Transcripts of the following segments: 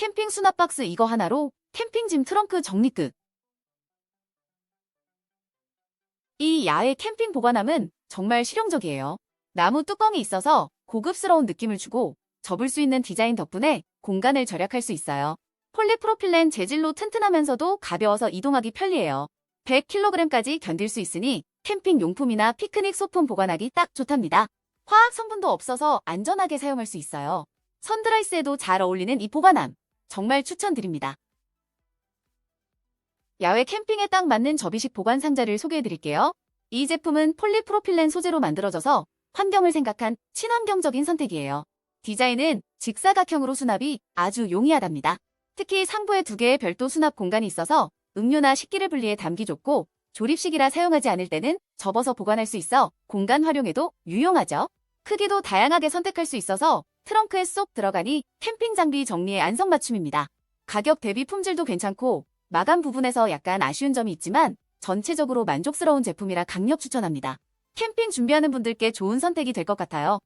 캠핑 수납 박스 이거 하나로 캠핑짐 트렁크 정리 끝. 이 야외 캠핑 보관함은 정말 실용적이에요. 나무 뚜껑이 있어서 고급스러운 느낌을 주고 접을 수 있는 디자인 덕분에 공간을 절약할 수 있어요. 폴리프로필렌 재질로 튼튼하면서도 가벼워서 이동하기 편리해요. 100kg까지 견딜 수 있으니 캠핑 용품이나 피크닉 소품 보관하기 딱 좋답니다. 화학 성분도 없어서 안전하게 사용할 수 있어요. 선드라이스에도 잘 어울리는 이 보관함. 정말 추천드립니다. 야외 캠핑에 딱 맞는 접이식 보관 상자를 소개해 드릴게요. 이 제품은 폴리프로필렌 소재로 만들어져서 환경을 생각한 친환경적인 선택이에요. 디자인은 직사각형으로 수납이 아주 용이하답니다. 특히 상부에 두 개의 별도 수납 공간이 있어서 음료나 식기를 분리해 담기 좋고 조립식이라 사용하지 않을 때는 접어서 보관할 수 있어 공간 활용에도 유용하죠. 크기도 다양하게 선택할 수 있어서 트렁크에 쏙 들어가니 캠핑 장비 정리에 안성맞춤입니다. 가격 대비 품질도 괜찮고 마감 부분에서 약간 아쉬운 점이 있지만 전체적으로 만족스러운 제품이라 강력 추천합니다. 캠핑 준비하는 분들께 좋은 선택이 될 것 같아요.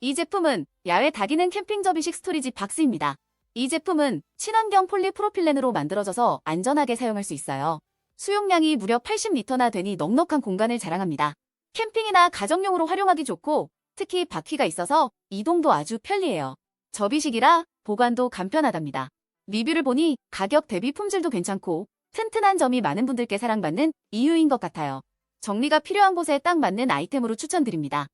이 제품은 야외 다기능 캠핑 접이식 스토리지 박스입니다. 이 제품은 친환경 폴리프로필렌으로 만들어져서 안전하게 사용할 수 있어요. 수용량이 무려 80리터나 되니 넉넉한 공간을 자랑합니다. 캠핑이나 가정용으로 활용하기 좋고 특히 바퀴가 있어서 이동도 아주 편리해요. 접이식이라 보관도 간편하답니다. 리뷰를 보니 가격 대비 품질도 괜찮고 튼튼한 점이 많은 분들께 사랑받는 이유인 것 같아요. 정리가 필요한 곳에 딱 맞는 아이템으로 추천드립니다.